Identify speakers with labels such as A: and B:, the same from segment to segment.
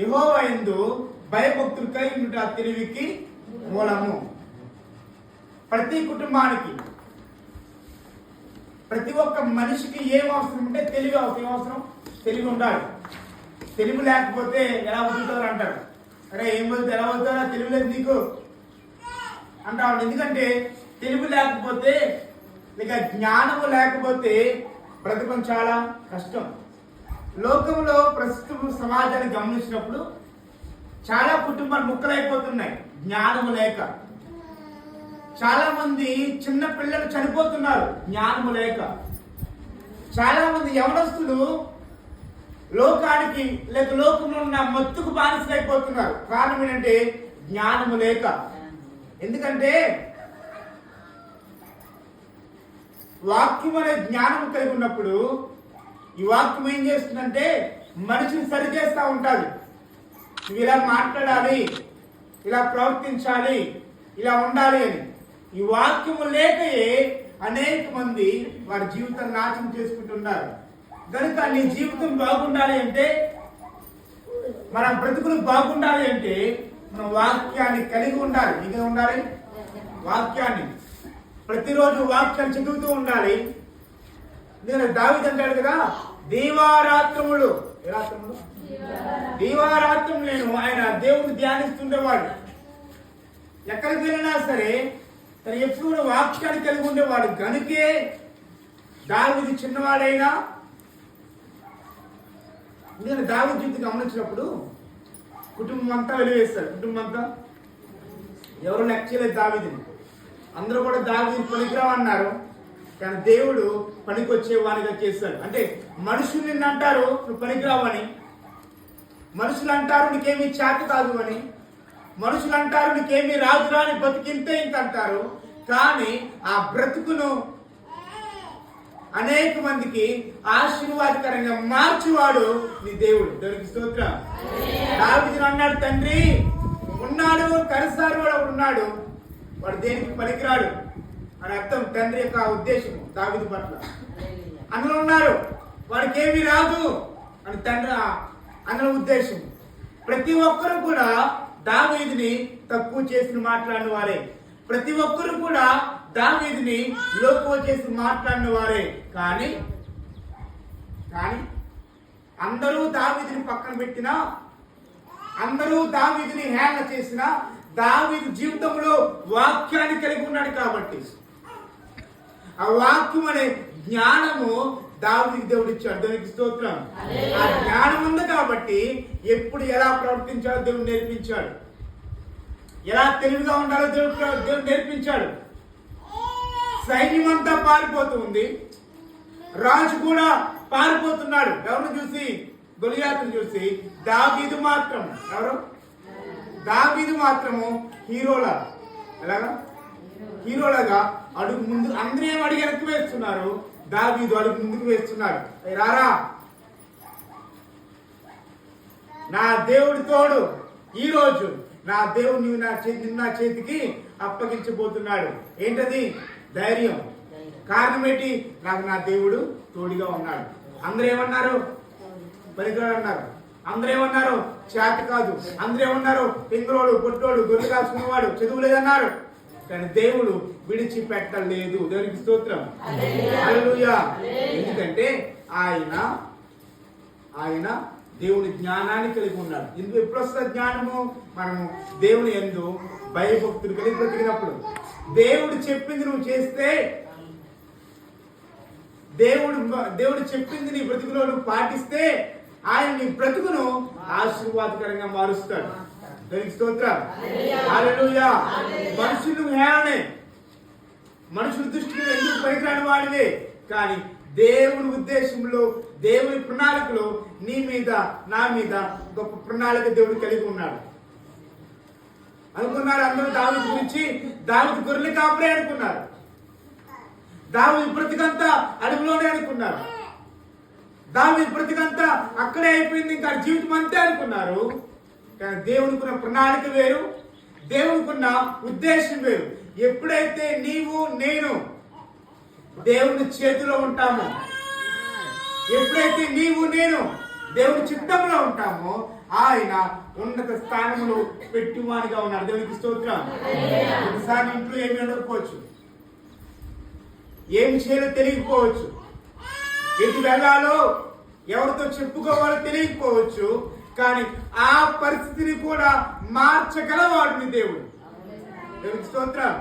A: యహోవైందు యందు భయభక్తులు కలిగి ఉంటే ఆ తెలివికి మూలము. ప్రతి కుటుంబానికి ప్రతి ఒక్క మనిషికి ఏం అవసరం ఉంటే తెలివి అవసరం అవసరం? తెలివి ఉండాలి. తెలివి లేకపోతే ఎలా వదులుతారు అంటారు. అరే ఏం వదిలితే ఎలా వదులుతారా తెలివి లేదు నీకు. అంటాడు ఎందుకంటే తెలివి లేకపోతే ఇక జ్ఞానము లేకపోతే బ్రతకం చాలా కష్టం. లోకంలో ప్రస్తుతం సమాజాన్ని గమనించినప్పుడు చాలా కుటుంబాలు ముక్కలైపోతున్నాయి. జ్ఞానము లేక. చాలా మంది చిన్న పిల్లలు చనిపోతున్నారు జ్ఞానము లేక. చాలా మంది యవనస్తులు లోకానికి లేక లోకంలో ఉన్న మత్తుకు బానిసలైపోతున్నారు. కారణం ఏంటంటే జ్ఞానము లేక. ఎందుకంటే వాక్యం అనే జ్ఞానం కలిగి ఉన్నప్పుడు ఈ వాక్యం ఏం చేస్తుందంటే మనిషిని సరిచేస్తూ ఉంటుంది నువ్వు ఇలా మాట్లాడాలి ఇలా ప్రవర్తించాలి ఇలా ఉండాలి అని. ఈ వాక్యము లేకయే అనేక మంది వారి జీవితం నాశనం చేసుకుంటున్నారు. కనుక నీ జీవితం బాగుండాలి అంటే మన బ్రతుకులు బాగుండాలి అంటే మన వాక్యాన్ని కలిగి ఉండాలి. ఇంకా ఉండాలి? వాక్యాన్ని. ప్రతిరోజు వాక్యాన్ని చదువుతూ ఉండాలి. నేను దావి అంటాడు కదా దీవారాత్రములు. రాత్రములు? దీవారాత్రం నేను ఆయన దేవుని ధ్యానిస్తుండేవాడు. ఎక్కడికి వెళ్ళినా సరే తను ఎప్పుడు వాక్యాన్ని కలిగి ఉండేవాడు. గనుకే దావిది చిన్నవాడైనా నేను దావి జీవితం గమనించినప్పుడు కుటుంబం అంతా వెలివేస్తారు కుటుంబం అంతా ఎవరు లెక్క చేయలేదు దావిదిని. అందరూ కూడా దావిది పనికిరావు అన్నారు కానీ దేవుడు పనికొచ్చే వానిగా చేస్తాడు. అంటే మనుషులు నిన్ను అంటారు నువ్వు పనికిరావని మనుషులు అంటారు నీకేమీ చేత కాదు అని. మనుషులు అంటారు నీకేమీ రాదు రాని బతికింతే ఇంత అంటారు. కానీ ఆ బ్రతుకును అనేక మందికి ఆశీర్వాదకరంగా మార్చువాడు నీ దేవుడు. దేవునికి స్తోత్రం. దావిదిని అన్నాడు తండ్రి ఉన్నాడు కరిసారు వాడు ఉన్నాడు. వాడు దేనికి పనికిరాడు? అని అర్థం తండ్రి యొక్క ఉద్దేశం దావిది పట్ల. అందులో ఉన్నారు వాడికి ఏమీ రాదు అని తండ్రి అందులో ఉద్దేశం ప్రతి ఒక్కరు కూడా దావీదిని తక్కువ చేసి మాట్లాడిన వారే. ప్రతి ఒక్కరు కూడా దావీదిని లోకువ చేసి మాట్లాడిన వారే. కానీ కానీ అందరూ దావీదిని పక్కన పెట్టినా అందరూ దావీదిని హేళన చేసిన దావీదు జీవితంలో వాక్యాన్ని కలిగి ఉన్నాడు కాబట్టి. ఆ వాక్యం అనే జ్ఞానము దావీదు దేవుడు ఇచ్చాడు దేవునికి స్తోత్రం. ఆ జ్ఞానం ఉంది కాబట్టి ఎప్పుడు ఎలా ప్రవర్తించాలో దేవుడు నేర్పించాడు. ఎలా తెలివిగా ఉండాలో దేవుడు దేవుడు నేర్పించాడు. సైన్యం అంతా పారిపోతూ ఉంది. రాజు కూడా పారిపోతున్నాడు. ఎవరిని చూసి? గొలియాతుని చూసి. దావీదు మాత్రం ఎవరు? దావీదు మాత్రము హీరోలా. ఎలాగా? హీరోలాగా అడుగు ముందు అందరూ ఏం అడిగి వెనక్కి వేస్తున్నారు? దావీదు అడుగు ముందుకు వేస్తున్నారు రారా. నా దేవుడి తోడు ఈ రోజు నా దేవుడు నా చేతి నా చేతికి అప్పగించబోతున్నాడు. ఏంటది? ధైర్యం. కారణం ఏంటి? నాకు నా దేవుడు తోడుగా ఉన్నాడు. అందరూ ఏమన్నారు? పనికిరాడు అన్నారు. అందరూ ఏమన్నారు? చేత కాదు. అందరూ ఏమన్నారు? పింగరోడు పొట్టోడు గొర్రె కాసుకునేవాడు చదువు లేదన్నారు కానీ దేవుడు విడిచిపెట్టలేదు. దేవునికి స్తోత్రం. ఎందుకంటే ఆయన ఆయన దేవుని జ్ఞానాన్ని కలిగి ఉన్నాడు. ఎందుకు ఎప్పుడు వస్తుంది జ్ఞానము? మనము దేవుని ఎందు భయభక్తులు కలిగి బ్రతికినప్పుడు. దేవుడు చెప్పింది నువ్వు చేస్తే దేవుడు దేవుడు చెప్పింది నీ బ్రతుకులో నువ్వు పాటిస్తే ఆయన నీ బ్రతుకును ఆశీర్వాదకరంగా మారుస్తాడు. స్తోత్రం. మనుషులు హేళనే. మనుషుల దృష్టికి ఎందుకు పనికిరాని వాడివే? కానీ దేవుని ఉద్దేశంలో దేవుని ప్రణాళికలో నీ మీద నా మీద గొప్ప ప్రణాళిక దేవుడు కలిగి ఉన్నాడు. అనుకున్నారు అందరూ దావి గురించి? దావిది గొర్రెలు కాపరే అనుకున్నారు. దావిది బ్రతికంతా అడవిలోనే అనుకున్నారు. దావిది బ్రతికంతా అక్కడే అయిపోయింది ఇంకా జీవితం అంతే అనుకున్నారు. కానీ దేవునికున్న ప్రణాళిక వేరు దేవునికున్న ఉద్దేశం వేరు. ఎప్పుడైతే నీవు నేను దేవుని చేతిలో ఉంటామో ఎప్పుడైతే నీవు నేను దేవుని చిత్తంలో ఉంటామో ఆయన ఉన్నత స్థానంలో పెట్టివానిగా ఉన్నాడు దేవునికి స్తోత్రం. ఒకసారి ఇంట్లో ఏమి ఉండకపోవచ్చు? ఏం చేయాలో తెలియకపోవచ్చు. ఎటు వెళ్ళాలో ఎవరితో చెప్పుకోవాలో తెలియకపోవచ్చు. కానీ ఆ పరిస్థితిని కూడా మార్చగలవాడు నీ దేవుడు. స్తోత్రం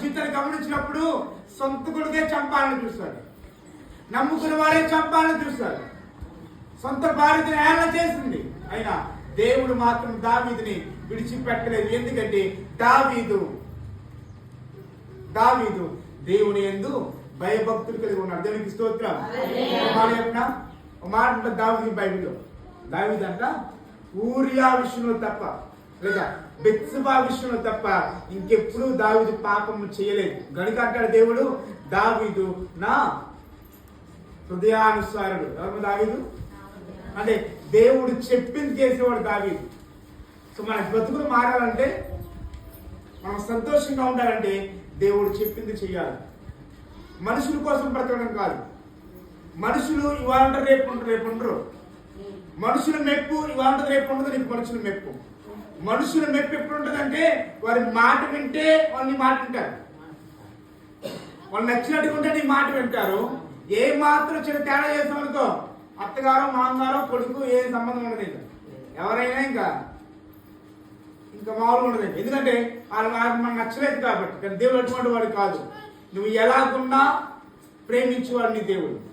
A: జీవితాన్ని గమనించినప్పుడు సొంత కొడుకే చంపాలని చూస్తాడు నమ్ముకున్న వాడే చంపాలని చూస్తాడు సొంత భార్యను ఏమైనా చేసింది. అయినా దేవుడు మాత్రం దావీదుని విడిచిపెట్టలేదు. ఎందుకంటే దావీదు దావీదు దేవుని ఎందు భయభక్తులు కలిగి ఉన్నాడు. దేవునికి స్తోత్రం ఒక మాట దావిది ఉంటుంది దావీదు బైబిల్లో. దావిది అంట ఊరియా విషయంలో తప్ప లేదా బెత్సబా విషయంలో తప్ప ఇంకెప్పుడు దావిదు పాపము చేయలేదు. గనుక అంటాడు దేవుడు దావిదు నా హృదయానుసారుడు. ఎవరు దావీదు? అంటే దేవుడు చెప్పింది చేసేవాడు దావీదు. సో మన బ్రతుకులు మారాలంటే మనం సంతోషంగా ఉండాలంటే దేవుడు చెప్పింది చేయాలి మనుషుల కోసం బ్రతకడం కాదు. మనుషులు ఇవాళ రేపు రేపు ఉండరు మనుషుల మెప్పు ఇవాళ రేపు ఉండదు నీకు మనుషుల మెప్పు. మనుషుల మెప్పు ఎప్పుడు ఉంటుందంటే వారి మాట వింటే వాళ్ళని మాట వింటారు. వాళ్ళు నచ్చినట్టుగా ఉంటే నీ మాట వింటారు. ఏ మాత్రం చిన్న తేడా చేస్తాం అత్తగారు మామగారు కొడుకు ఏ సంబంధం ఉండదు ఇంకా ఎవరైనా ఇంకా ఇంకా మామూలుగా ఉండదు ఎందుకంటే వాళ్ళు మనకు నచ్చలేదు కాబట్టి. కానీ దేవుడు అటువంటి వాడు కాదు. నువ్వు ఎలాగున్నా ప్రేమించేవాడు నీ దేవుడు.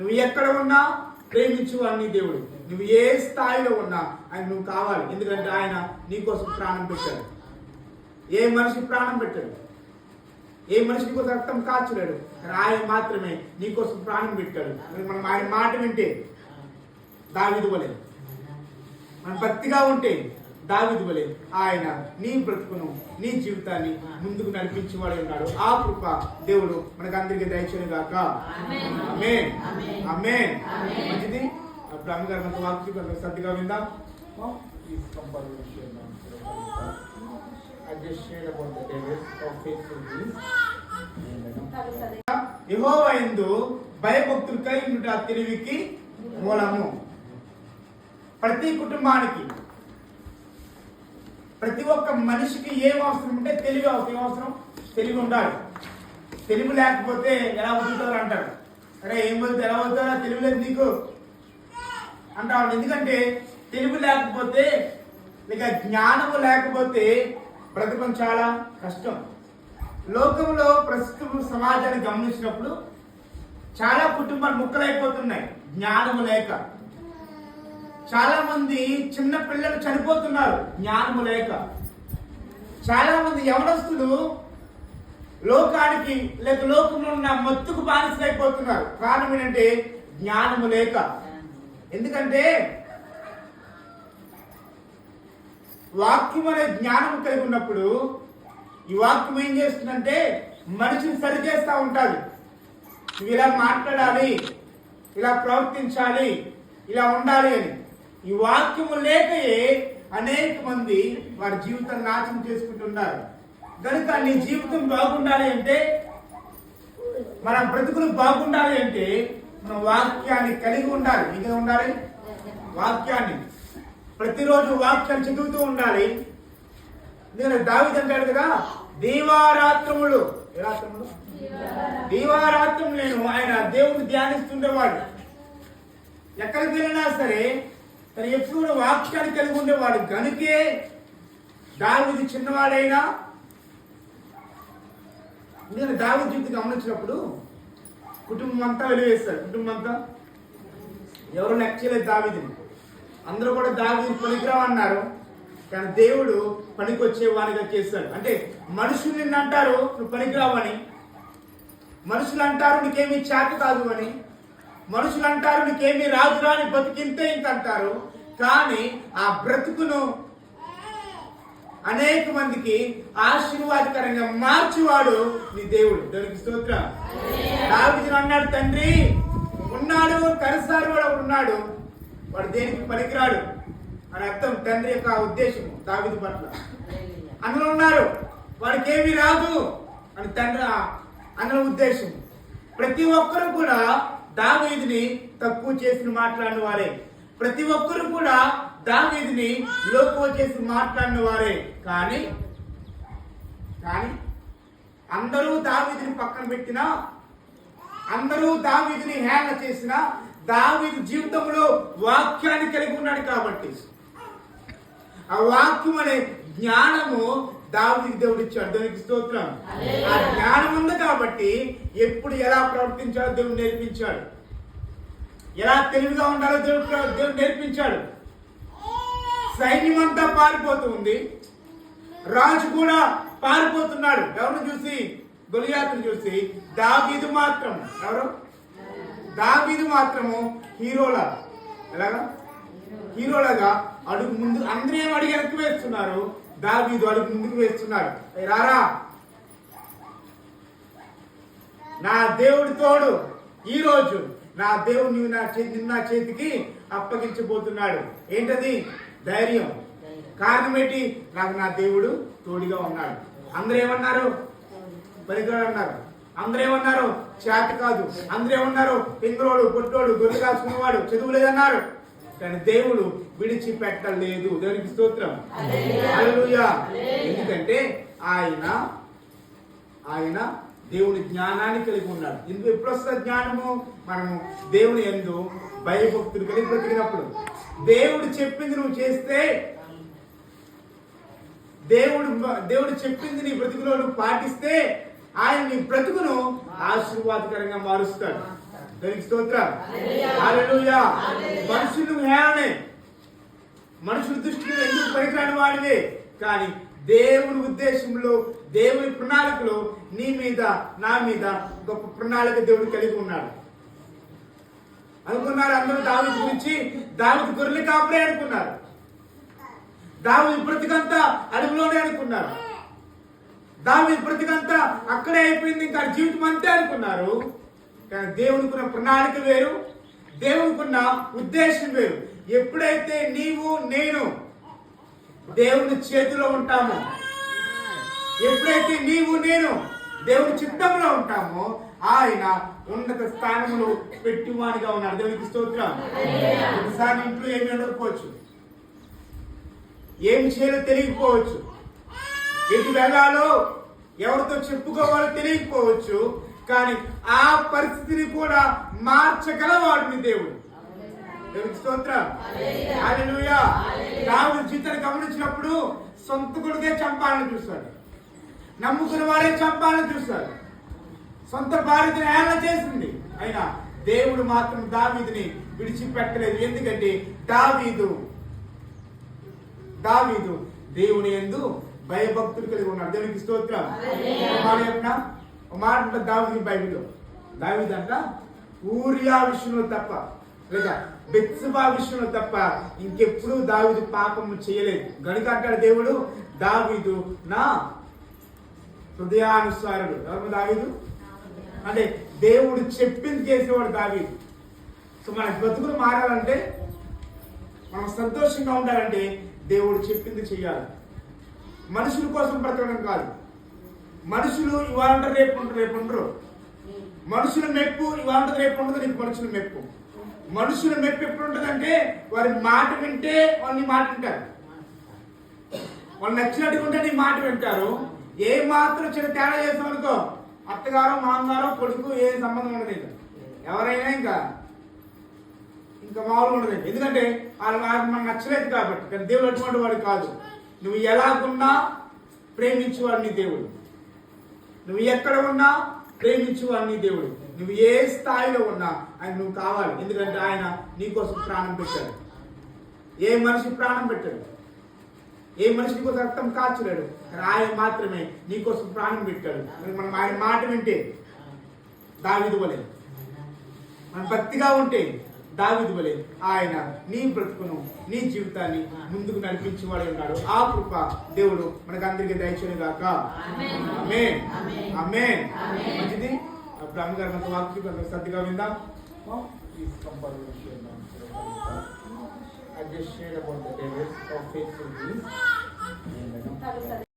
A: నువ్వు ఎక్కడ ఉన్నా ప్రేమించు అని దేవుడు. నువ్వు ఏ స్థాయిలో ఉన్నా ఆయన నువ్వు కావాలి. ఎందుకంటే ఆయన నీకోసం ప్రాణం పెట్టాడు. ఏ మనిషి ప్రాణం పెట్టాడు? ఏ మనిషికి కోసం రక్తం కాచలేడు. ఆయన మాత్రమే నీకోసం ప్రాణం పెట్టాడు. మనం ఆయన మాట వింటే దావిదు వలే. మనం భక్తిగా ఉంటే దావిదు వలే ఆయన నీ బ్రతుకును నీ జీవితాన్ని ముందుకు నడిపించేవాడే ఉన్నాడు. ఆ కృప దేవుడు మనకు అందరికీ దయచేయను గాక ఆమేన్. ఆమేన్. మంచిది. అప్పుడు అమ్మగారు మనకు వాక్యం కొంచెం శ్రద్ధగా విందాం. భయభక్తులు కలిగి తెలివికి మూలము. ప్రతి కుటుంబానికి ప్రతి ఒక్క మనిషికి ఏం అవసరం ఉంటే తెలివి అవసరం ఏం అవసరం? తెలివి ఉండాలి. తెలివి లేకపోతే ఎలా వదులుతారు అంటారు. అరే ఏం వదిలితే ఎలా వదులుతారా తెలివి లేదు నీకు. అంటారు. ఎందుకంటే తెలివి లేకపోతే లేక జ్ఞానము లేకపోతే బ్రతకం చాలా కష్టం. లోకంలో ప్రస్తుతం సమాజాన్ని గమనించినప్పుడు చాలా కుటుంబాలు ముక్కలైపోతున్నాయి. జ్ఞానము లేక. చాలా మంది చిన్న పిల్లలు చనిపోతున్నారు జ్ఞానము లేక. చాలా మంది యవనస్తులు లోకానికి లేక లోకంలో ఉన్న మత్తుకు బానిసలైపోతున్నారు. కారణం ఏంటంటే జ్ఞానము లేక. ఎందుకంటే వాక్యం అనే జ్ఞానం కలిగి ఉన్నప్పుడు ఈ వాక్యం ఏం చేస్తుందంటే మనిషిని సరిచేస్తూ ఉంటుంది. ఇలా మాట్లాడాలి ఇలా ప్రవర్తించాలి ఇలా ఉండాలి అని. ఈ వాక్యము లేకయే అనేక మంది వారి జీవితాన్ని నాశనం చేసుకుంటున్నారు. కనుక నీ జీవితం బాగుండాలి అంటే మన బ్రతుకులు బాగుండాలి అంటే మనం వాక్యాన్ని కలిగి ఉండాలి. ఇంకా ఉండాలి? వాక్యాన్ని. ప్రతిరోజు వాక్యాన్ని చదువుతూ ఉండాలి. నేను దావిది అంటాడు కదా దీవారాత్రములు. ఏ రాత్రములు? దీవారాత్రం నేను ఆయన దేవుని ధ్యానిస్తుండేవాడు. ఎక్కడికి వెళ్ళినా సరే తను ఎప్పుడు కూడా వాక్యాన్ని కలిగి ఉండేవాడు. గనుకే దావిది చిన్నవాడైనా నేను దావి జీవితం గమనించినప్పుడు కుటుంబం అంతా వెలివేస్తారు కుటుంబం అంతా ఎవరు లెక్క చేయలేదు దావిదిని. అందరూ కూడా దావిది పనికిరావు అన్నారు. కానీ దేవుడు పనికొచ్చే వానిగా చేస్తాడు అంటే మనుషులు నిన్ను అంటారు నువ్వు పనికిరావని మనుషులు అంటారు నీకేమీ చేత కాదు అని. మనుషులు అంటారు నీకేమి రాదు రాని బతికింతే ఇంత అంటారు. కానీ ఆ బ్రతుకును అనేక మందికి ఆశీర్వాదకరంగా మార్చేవాడు నీ దేవుడు. దేవునికి స్తోత్రం. దావిదిని అన్నాడు తండ్రి ఉన్నాడు కరిసారు వాడు ఉన్నాడు. వాడు దేనికి పనికిరాడు? అని అర్థం తండ్రి యొక్క ఉద్దేశం దావిది పట్ల. అందులో ఉన్నారు. వాడికి ఏమీ రాదు. అని తండ్రి అందులో ఉద్దేశం. ప్రతి ఒక్కరు కూడా దావీదుని తక్కువ చేసి మాట్లాడిన వారే. ప్రతి ఒక్కరు కూడా దావీదుని లోకువ చేసి మాట్లాడిన వారే. కానీ కానీ అందరూ దావీదుని పక్కన పెట్టినా అందరూ దావీదుని హేళన చేసిన దావీదు జీవితంలో వాక్యాన్ని కలిగి ఉన్నాడు కాబట్టి. ఆ వాక్యం అనే జ్ఞానము దావీదు దేవుడు ఇచ్చాడు. దేవునికి స్తోత్రం. ఆ జ్ఞానం ఉంది కాబట్టి ఎప్పుడు ఎలా ప్రవర్తించాలో దేవుడు నేర్పించాడు. ఎలా తెలివిగా ఉండాలో దేవుడు దేవుడు నేర్పించాడు. సైన్యం అంతా పారిపోతుంది రాజు కూడా పారిపోతున్నాడు. ఎవరిని చూసి? గొలియాతుని చూసి. దావీదు మాత్రం. ఎవరు? దావీదు మాత్రము హీరోలా. ఎలాగా? హీరోలాగా అడుగు ముందు అందరూ ఏం అడిగి వెనక్కి వేస్తున్నారు? దావీదు అడుగు ముందుకు వేస్తున్నాడు. రారా. నా దేవుడి తోడు ఈ రోజు నా దేవుడు నా చేతి నా చేతికి అప్పగించబోతున్నాడు. ఏంటది? ధైర్యం. కారణం ఏంటి? నాకు నా దేవుడు తోడుగా ఉన్నాడు. అందరూ ఏమన్నారు పరిగ్రహం అన్నారు. అందరూ ఏమన్నారు చేత కాదు. అందరూ ఏమన్నారు పింగరోడు పొట్టోడు గొర్రె కాసుకునేవాడు చదువు లేదన్నారు కానీ దేవుడు విడిచిపెట్టలేదు. దేవునికి స్తోత్రం. ఎందుకంటే ఆయన ఆయన దేవుని జ్ఞానాన్ని కలిగి ఉన్నాడు. ఎందుకు ఎప్పుడు వస్తుంది జ్ఞానము? మనము దేవుని ఎందు భయభక్తులు కలిగి బ్రతికినప్పుడు. దేవుడు చెప్పింది నువ్వు చేస్తే దేవుడు దేవుడు చెప్పింది నీ బ్రతుకులో నువ్వు పాటిస్తే ఆయన నీ బ్రతుకును ఆశీర్వాదకరంగా మారుస్తాడు. దానికి స్తోత్రం. మనుషులు హేళనే మనుషుల దృష్టికి ఎందుకు పనికిరాని వాడివే? కానీ దేవుని ఉద్దేశంలో దేవుని ప్రణాళికలో నీ మీద నా మీద గొప్ప ప్రణాళిక దేవుడు కలిగి ఉన్నాడు. అనుకున్నారు అందరూ దావిది గురించి? దావిది గొర్రెలు కాపలే అనుకున్నారు. దావిది బ్రతికంతా అడవిలోనే అనుకున్నారు. దావిది బ్రతికంతా అక్కడే అయిపోయింది ఇంకా జీవితం అంతే అనుకున్నారు. కానీ దేవునికున్న ప్రణాళిక వేరు దేవునికున్న ఉద్దేశం వేరు. ఎప్పుడైతే నీవు నేను దేవుని చేతిలో ఉంటామో ఎప్పుడైతే నీవు నేను దేవుని చిత్తంలో ఉంటామో ఆయన ఉన్నత స్థానంలో పెట్టివానిగా ఉన్నాడు. దేవునికి స్తోత్రం. ఒకసారి ఇంట్లో ఏమి ఉండకపోవచ్చు? ఏం చేయాలో తెలియకపోవచ్చు. ఎటు వెళ్ళాలో ఎవరితో చెప్పుకోవాలో తెలియకపోవచ్చు. కానీ ఆ పరిస్థితిని కూడా మార్చగలవాడు నీ దేవుడు. దేవునికి స్తోత్రం. దావీదు జీవితాన్ని గమనించినప్పుడు సొంత కొడుకే చంపాలని చూస్తాడు నమ్ముకున్న వాడే చంపాలని చూస్తాడు సొంత భార్యను ఏమైనా చేసింది? అయినా దేవుడు మాత్రం దావీదుని విడిచిపెట్టలేదు. ఎందుకంటే దావీదు దావీదు దేవుని ఎందు భయభక్తులు కలిగి ఉన్నాడు. దేవునికి స్తోత్రం. ఒక మాట చెప్పిన ఒక మాట ఉంటుంది బైబిల్లో అంట ఊరియా విషయంలో తప్ప లేదా బెత్సబా విషయంలో తప్ప ఇంకెప్పుడు దావిదు పాపము చేయలేదు. గనుక అంటాడు దేవుడు దావిదు నా హృదయానుసారుడు. ఎవరు దావీదు? అంటే దేవుడు చెప్పింది చేసేవాడు దావీదు. సో మన బతుకులు మారాలంటే మనం సంతోషంగా ఉండాలంటే దేవుడు చెప్పింది చేయాలి మనుషుల కోసం బ్రతకడం కాదు. మనుషులు ఇవాళ రేపు ఉండరు రేపు ఉండరు మనుషుల మెప్పు ఇవాళ రేపు ఉండదు నీకు మనుషుల మెప్పు. మనుషుల మెప్పు ఎప్పుడు ఉంటుందంటే వారి మాట వింటే వాళ్ళు మాట వింటారు. వాళ్ళు నచ్చినట్టుగా ఉంటే నీ మాట వింటారు. ఏ మాత్రం చిన్న తేడా చేస్తాం అత్తగారు అత్తగారో కొడుకు ఏ సంబంధం ఉండదు ఇంకా ఎవరైనా ఇంకా ఇంకా మామూలు ఉండదు ఎందుకంటే వాళ్ళు వాళ్ళకి మనకు నచ్చలేదు కాబట్టి కానీ దేవుడు అటువంటి వాడు కాదు. నువ్వు ఎలాగున్నా ప్రేమించేవాడు నీ దేవుడు. నువ్వు ఎక్కడ ఉన్నా ప్రేమించు నీ దేవుడు. నువ్వు ఏ స్థాయిలో ఉన్నా ఆయన నువ్వు కావాలి. ఎందుకంటే ఆయన నీకోసం ప్రాణం పెట్టాడు. ఏ మనిషి ప్రాణం పెట్టాడు? ఏ మనిషి కోసం రక్తం కాచలేడు? ఆయన మాత్రమే నీకోసం ప్రాణం పెట్టాడు. మనం ఆయన మాట వింటే దావిదు మనం భక్తిగా ఉంటే దావిదు వలె ఆయన నీ బ్రతుకును నీ జీవితాన్ని ముందుకు నడిపించేవాడే ఉన్నాడు. ఆ కృప దేవుడు మనకు అందరికీ దయచేయను గాక ఆమేన్. ఆమేన్. మంచిది? అప్పుడు అమ్మగారు మనకు వాక్యం శ్రద్ధగా విందాం. Please come